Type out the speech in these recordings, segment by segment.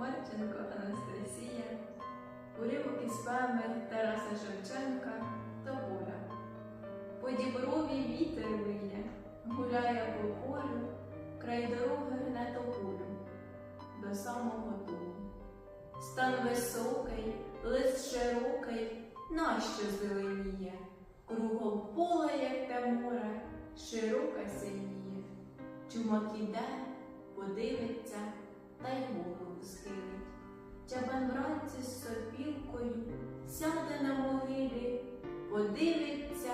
Марченко Анастасія, уривок із поеми Тараса Шевченка та Тополя. По діброві вітер виє, гуляє по полю, край дороги гне тополю до самого дому. Стан високий, лист широкий, нащо зеленіє, кругом поле, як те море, широке синіє. Чумак іде, подивиться та й голову схилить. Чабан вранці з сопілкою сяде на могилі, подивиться,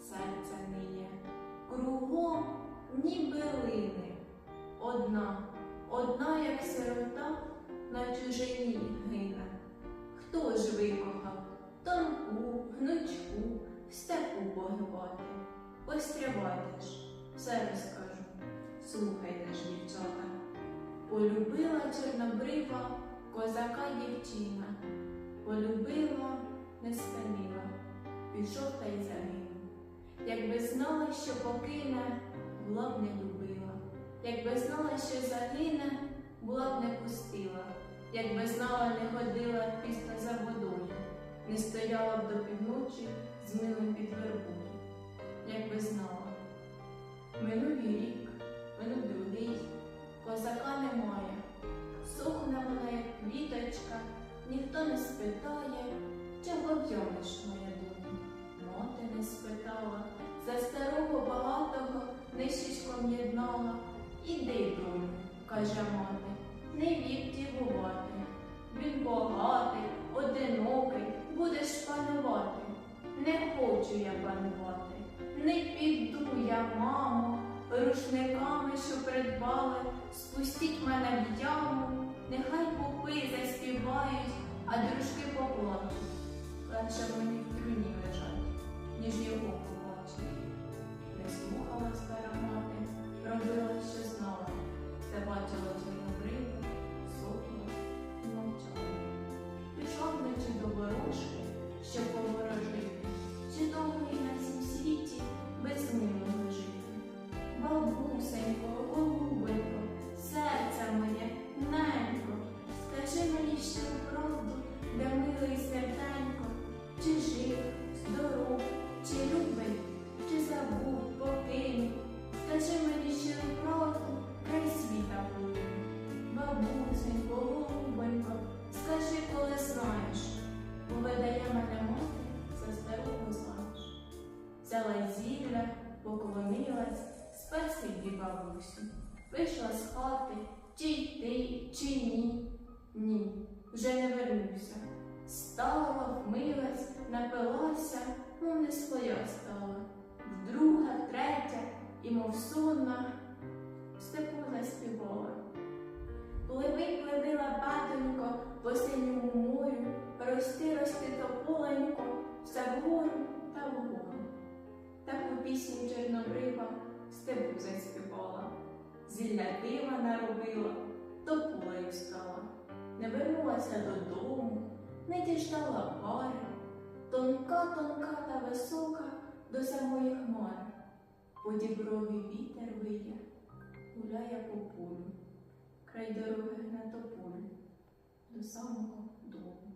серце ниє. Кругом ніби лини. Одна, одна, як сирота, на чужині гине. Хто ж викохав тонку, гнучку, в степу погибати? Пострибайте ж, все розкажу. Слухайте ж. Полюбила чорнобрива козака дівчина, полюбила, не спинила, пішов та й загинув. Якби знала, що покине, була б не любила, якби знала, що загине, була б не пустила, якби знала, не ходила після за водою, не стояла б до півночі з милим під вербою, якби знала. Минув рік, ніхто не спитає, чого в'янеш, моя доня. Мати не спитала, за старого багатого нищечком єднала. Іди, доню, каже мати, не вік дівувати. Він багатий, одинокий, будеш панувати. Не хочу я панувати, не піду я, мамо, рушниками, що придбали, спустіть мене в яму, нехай попи заспівають, а дружки. Легше мені в труні лежать, ніж його побачить. Не слухала стара мати, робила, що знала, та бачила чорнобриву, сохла і мовчала. Пішла вночі до ворожки, щоб поворожити, чи довго і на цім світі без милого жити. Бабусенько, голубенько, серце моє, ненько, скажи мені щиру правду, де милий серденько, чи жив, здоров, чи любить, чи забув, покинув. Скажи мені щиру правду, край світа буде. Бабусенько, голубенько, скажи, коли знаєш, бо видає мене мати за старого заміж. Взяла зілля, поклонилась, спасибі бабусю. Вийшла з хати, чи йти, чи ні. Ні, вже не вернуся. Стала, вмилась, напилася, мов не своя стала. Вдруга, третя, і мов сонна, степу заспівала. Пливи, пливи, лапатонько, по синьому морю, рости, рости тополенько, все вгору та вгору. Таку пісню чорнобрива степу заспівала, зілля дива наробила, тополею стала, не вернулася додому, не діждала пари, тонка, тонка та висока до самої хмари, по діброві вітер виє, гуляє по полю, край дороги на тополю, до самого дому.